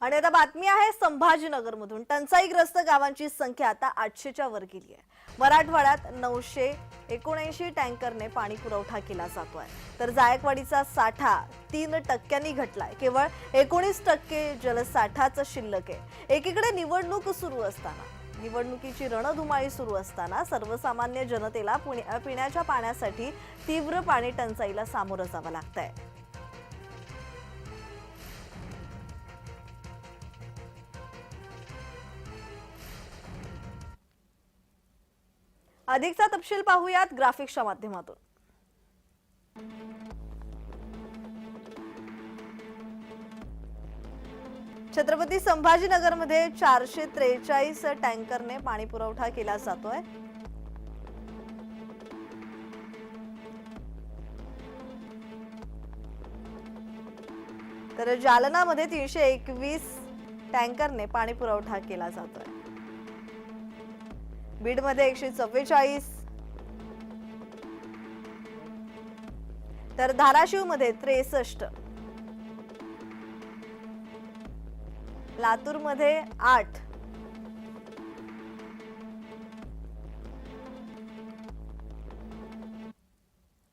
आणि आता बातमी आहे संभाजीनगरमधून. टंचाईग्रस्त गावांची संख्या आता आठशेच्या वर गेली आहे. मराठवाड्यात नऊशे एकोणऐंशी टँकरने पाणी पुरवठा केला जातोय. तर जायकवाडीचा साठा तीन टक्क्यांनी घटलाय. केवळ एकोणीस टक्के जलसाठाच शिल्लक आहे. एकीकडे निवडणूक सुरू असताना निवडणुकीची रणधुमाळी सुरू असताना सर्वसामान्य जनतेला पुण्या- पिण्याच्या पाण्यासाठी तीव्र पाणी टंचाईला सामोरं जावं लागतंय. अधिकचा तपशील पाहूयात ग्राफिक्सच्या माध्यमातून. छत्रपती संभाजीनगरमध्ये चारशे त्रेचाळीस टँकरने पाणी पुरवठा केला जातोय. तर जालनामध्ये तीनशे एकवीस टँकरने पाणी पुरवठा केला जातोय. बीडमध्ये एकशे चव्वेचाळीस तर धाराशिवमध्ये त्रेसष्ट. लातूरमध्ये आठ.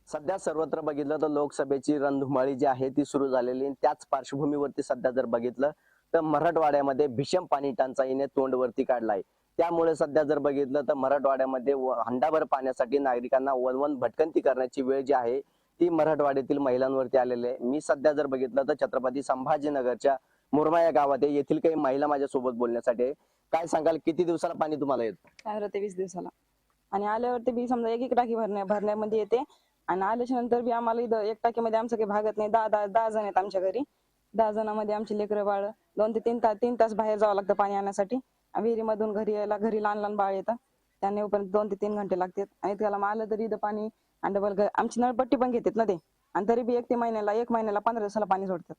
सध्या सर्वत्र बघितलं तर लोकसभेची रणधुमाळी जी आहे ती सुरू झालेली त्याच पार्श्वभूमीवरती सध्या जर बघितलं तर मराठवाड्यामध्ये भीषण पाणी टंचाईने तोंडवरती काढलाय. त्यामुळे सध्या जर बघितलं तर मराठवाड्यामध्ये हंडाभर पाण्यासाठी नागरिकांना वनवन भटकंती करण्याची वेळ जी आहे ती मराठवाड्यातील महिलांवरती आलेली आहे. मी सध्या जर बघितलं तर छत्रपती संभाजीनगरच्या मुरमा या गावात आहे. येथील काही महिला माझ्या सोबत बोलण्यासाठी आहे. काय सांगाल? किती दिवसाला पाणी तुम्हाला येत? पंधरा ते वीस दिवसाला. आणि आल्यावरती बी समजा एक एक टाकी भरण्या भरण्यामध्ये येते. आणि आल्याच्यानंतर बी आम्हाला इथं एक टाकीमध्ये आमचं काही भागत नाही. दहा दहा दहा जण आहेत आमच्या घरी. दहा जणांमध्ये आमची लेकरं बाळ. दोन ते तीन तास तीन तास बाहेर जावं लागतं पाणी आणण्यासाठी विहिरीमधून घरी यायला घरी लहान लहान बाळ येतं. त्यांना येऊपर्यंत दोन ते तीन घंटे लागतात. आणि त्याला मग आलं तरी इथं पाणी आणि डबल आमची नळपट्टी पण घेतात ना ते. आणि तरी बी एक ते महिन्याला एक महिन्याला पंधरा दिवसाला पाणी सोडतात.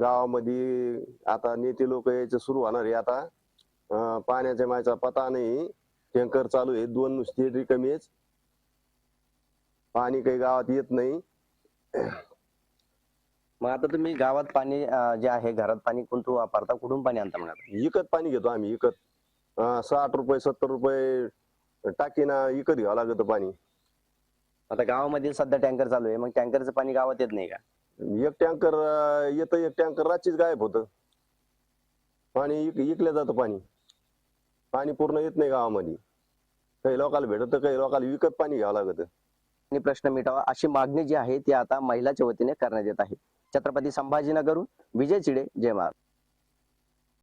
गावामध्ये आता नेते लोक यायचं सुरू होणार आहे. आता पाण्याच्या मायचा पता नाही. टँकर चालू आहे. दोन नुसती रिकामी पाणी काही गावात येत नाही. मग आता तुम्ही गावात पाणी अं, जे आहे घरात पाणी कोणतं वापरता? कुठून पाणी आणता मग आता? विकत पाणी घेतो आम्ही विकत अं, साठ रुपये सत्तर रुपये टाकीना विकत घ्यावं लागतं पाणी. आता गावामध्ये सध्या टँकर चालू आहे मग टँकरचं पाणी गावात येत नाही का? एक टँकर येतं एक टँकर रातचीच गायब होतं. पाणी इक- इकलं जातं पाणी. पाणी पूर्ण येत नाही गावामध्ये. काही लोकांना भेटत काही लोकांना विकत पाणी घ्यावं लागतं. आणि प्रश्न मिटावा अशी मागणी जी आहे ती आता महिलाच्या वतीने करण्यात येत आहे. छत्रपती संभाजीनगरहून विजय चिडे जय महाराज